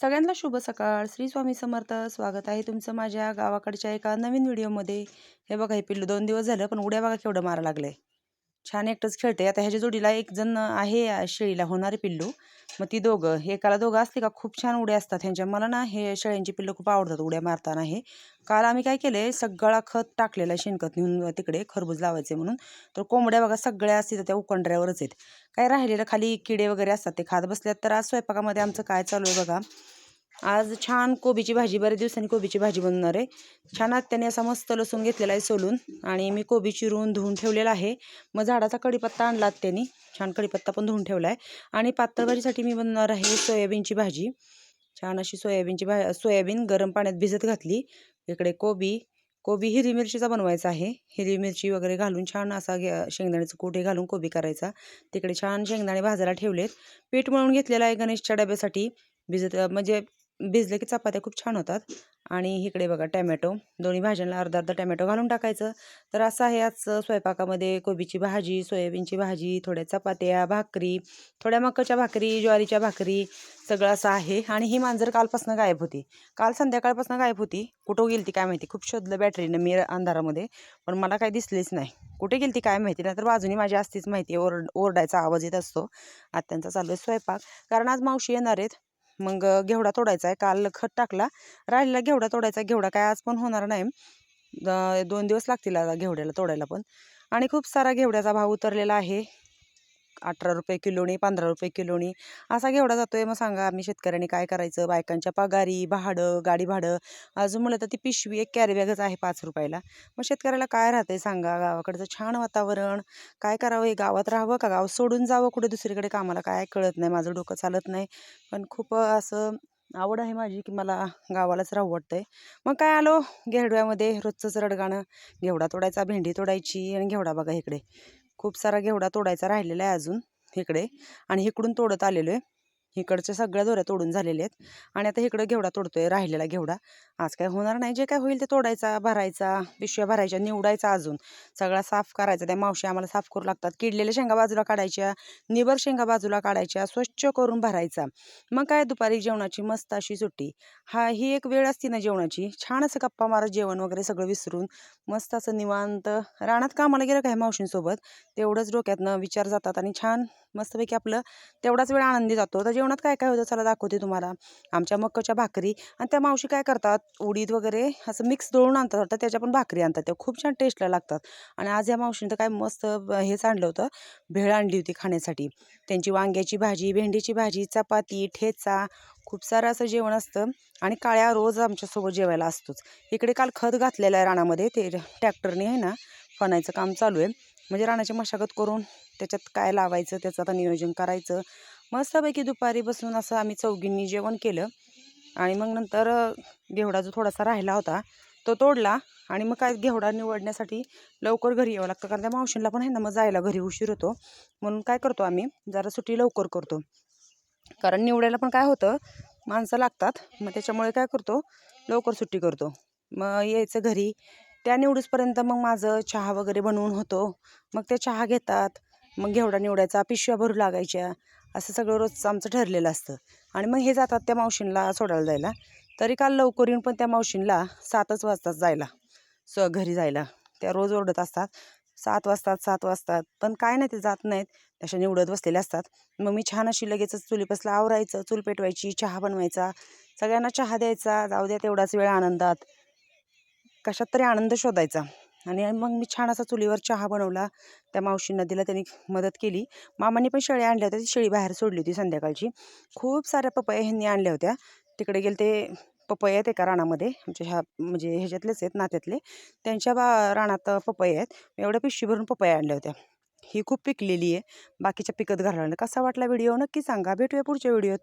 सगळ्यांना शुभ सकाळ. श्री स्वामी समर्थ. स्वागत आहे तुमचं माझ्या गावाकडच्या एका नवीन व्हिडिओमध्ये. हे बघा हे पिल्लू दोन दिवस झालं पण उड्या बघा केवढं मारा लागलंय. छान एकटंच खेळते आता ह्याच्या जोडीला एक जण आहे शेळीला होणारे पिल्लू. मग ती दोघं एकाला दोघं असते का खूप छान उड्या असतात. ह्यांच्या मला ना हे शेळ्यांची पिल्लं खूप आवडतात उड्या मारताना हे. काल आम्ही काय केले सगळा खत टाकलेला शेणखत नेऊन तिकडे खरबूज लावायचे म्हणून. तर कोंबड्या बघा सगळ्या असतात त्या उकंड्र्यावरच आहेत. काय राहिलेलं खाली किडे वगैरे असतात ते खात बसल्यात. तर आज स्वयंपाकामध्ये आमचं काय चालू आहे बघा. आज छान कोबीची भाजी बऱ्याच दिवसांनी कोबीची भाजी बनवणार आहे. छान आत्याने असा मस्त लसूण घेतलेला आहे सोलून आणि मी कोबी चिरून धुवून ठेवलेला आहे. मग झाडाचा कढीपत्ता आणला आत्याने. छान कढीपत्ता पण धुवून ठेवला आहे आणि पातळ भाजीसाठी मी बनवणार आहे सोयाबीनची भाजी. छान अशी सोयाबीनची भा सोयाबीन गरम पाण्यात भिजत घातली. इकडे कोबी कोबी हिरवी मिरचीचा बनवायचा आहे. हिरवी मिरची वगैरे घालून छान असा घ्या शेंगदाण्याचं कोठे घालून कोबी करायचा. तिकडे छान शेंगदाणे भाजायला ठेवलेत. पीठ मळून घेतलेलं आहे गणेशच्या डब्यासाठी. भिजत म्हणजे भिजले की चपात्या खूप छान होतात. आणि इकडे बघा टॅमॅटो. दोन्ही भाज्यांना अर्धा अर्धा टॅमॅटो घालून टाकायचं. तर असं आहे आज स्वयंपाकामध्ये कोबीची भाजी सोयाबीनची भाजी थोड्या चपात्या भाकरी थोड्या मकाच्या भाकरी ज्वारीच्या भाकरी सगळं असं आहे. आणि ही मांजर कालपासून गायब होती. काल संध्याकाळपासून गायब होती. कुठं गेली ती काय माहिती? खूप शोधलं बॅटरीनं मी अंधारामध्ये. पण मला काय दिसलीच नाही. कुठे गेली ती काय माहिती? नाही तर बाजूनी माझी असतीच माहिती ओरड ओरडायचा आवाज येत असतो. आत्यांचा चालू आहे स्वयंपाक. कारण आज मावशी येणार आहेत. मग घेवडा तोडायचा आहे. काल खत टाकला. राहिलेला घेवडा तोडायचा. घेवडा काय आज पण होणार नाही. दोन दिवस लागतील आता घेवड्याला तोडायला पण. आणि खूप सारा घेवड्याचा भाव उतरलेला आहे. अठरा रुपये किलोनी पंधरा रुपये किलोनी असा घेवडा जातोय. मग सांगा आम्ही शेतकऱ्यांनी काय करायचं? बायकांच्या पगारी भाडं गाडी भाडं अजून म्हणलं तर ती पिशवी एक कॅरीबॅगच आहे पाच रुपयाला. मग शेतकऱ्याला काय राहतंय सांगा? गावाकडचं छान वातावरण काय करावं? हे गावात राहावं का? गाव सोडून जावं कुठे दुसरीकडे? कामाला काय कळत नाही? माझं डोकं चालत नाही. पण खूप असं आवड आहे माझी की मला गावालाच राहू वाटतंय. मग काय आलो? घेवड्यामध्ये रोजचंच रडगाणं. घेवडा तोडायचा भेंडी तोडायची आणि घेवडा बघा इकडे. खूप सारा घेवडा तोडायचा राहिलेला आहे अजून इकडे. आणि इकडून तोडत आलेलो आहे. इकडच्या सगळ्या दोऱ्या तोडून झालेल्या आहेत. आणि आता इकडं घेवडा तोडतोय राहिलेला घेवडा. आज काय होणार नाही जे काय होईल ते तोडायचा भरायचा पिशव्या भरायच्या निवडायचा अजून. सगळा साफ करायचा त्या मावशी आम्हाला साफ करू लागतात. किडलेल्या शेंगा बाजूला काढायच्या निबर शेंगा बाजूला काढायच्या स्वच्छ करून भरायचा. मग काय दुपारी जेवणाची मस्त अशी सुट्टी. हा ही एक वेळ असती ना जेवणाची. छान असं गप्पा मारत जेवण वगैरे सगळं विसरून मस्त असं निवांत. रानात कामाला गेलं काय मावशींसोबत? तेवढंच डोक्यातनं विचार जातात आणि छान मस्तपैकी आपलं तेवढाच वेळ आनंदी जातो. तर जेवणात काय काय होतं? चला दाखवते तुम्हाला. आमच्या मक्काच्या भाकरी आणि त्या मावशी काय करतात? उडीद वगैरे असं मिक्स दळून आणतात वाटतं. त्याच्या पण भाकरी आणतात. त्या खूप छान टेस्टला लागतात. आणि आज या मावशीनं तर काय मस्त हेच आणलं होतं. भेळ आणली होती खाण्यासाठी. त्यांची वांग्याची भाजी भेंडीची भाजी चपाती ठेचा खूप सारं असं जेवण असतं. आणि काळ्या रोज आमच्यासोबत जेवायला असतोच. इकडे काल खत घातलेलं आहे रानामध्ये. ते ट्रॅक्टरने आहे ना फणायचं काम चालू आहे. म्हणजे रानाची मशागत करून त्याच्यात काय लावायचं त्याचं आता नियोजन करायचं. मस्तपैकी दुपारी बसून असं आम्ही चौघींनी जेवण केलं. आणि मग नंतर घेवडा जो थोडासा राहिला होता तो तोडला. आणि मग काय घेवडा निवडण्यासाठी लवकर घरी यावं लागतं. कारण त्या मावशींना पण आहे ना मग जायला घरी उशीर होतो. म्हणून काय करतो आम्ही जरा सुट्टी लवकर करतो. कारण निवडायला पण काय होतं माणसं लागतात. मग त्याच्यामुळे काय करतो लवकर सुट्टी करतो. मग यायचं घरी. त्या निवडूसपर्यंत मग माझं चहा वगैरे बनवून होतो. मग ते चहा घेतात. मग घेवडा निवडायचा पिशव्या भरू लागायच्या असं सगळं रोजचं आमचं ठरलेलं असतं. आणि मग हे जातात त्या मावशींला सोडायला जायला. तरी काल लवकर येऊन पण त्या मावशींला सातच वाजतात जायला. स घरी जायला. त्या रोज ओरडत असतात. सात वाजतात सात वाजतात. पण काय नाही ते जात नाहीत. तशा निवडत बसलेले असतात. मग मी छान अशी लगेचच चुलीपासला आवरायचं चूल पेटवायची चहा बनवायचा. सगळ्यांना चहा द्यायचा. जाऊ द्या तेवढाच वेळ आनंदात. कशात तरी आनंद शोधायचा. आणि मग मी छान असा चुलीवर चहा बनवला. त्या मावशींना दिला त्यांनी मदत केली. मामांनी पण शेळ्या आणल्या होत्या. ती शेळी बाहेर सोडली होती संध्याकाळची. खूप साऱ्या पपया ह्यांनी आणल्या होत्या. तिकडे गेले ते पपया आहेत एका रानामध्ये. आमच्या ह्या म्हणजे ह्याच्यातलेच आहेत नात्यातले. त्यांच्या बा रानात पपया आहेत. एवढ्या पिशवी भरून पपया आणल्या होत्या. ही खूप पिकलेली आहे. बाकीच्या पिकत घालवलं कसा वाटला व्हिडिओ? नक्की सांगा. भेटूया पुढच्या व्हिडिओत.